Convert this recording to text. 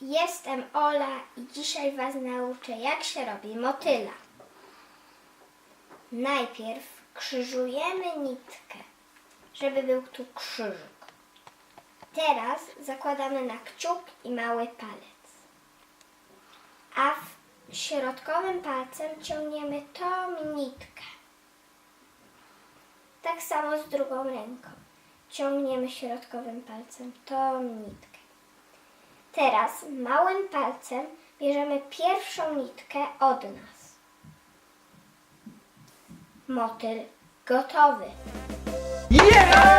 Jestem Ola i dzisiaj Was nauczę, jak się robi motyla. Najpierw krzyżujemy nitkę, żeby był tu krzyżyk. Teraz zakładamy na kciuk i mały palec. A w środkowym palcem ciągniemy tą nitkę. Tak samo z drugą ręką. Ciągniemy środkowym palcem tą nitkę. Teraz małym palcem bierzemy pierwszą nitkę od nas. Motyl gotowy. Yeah!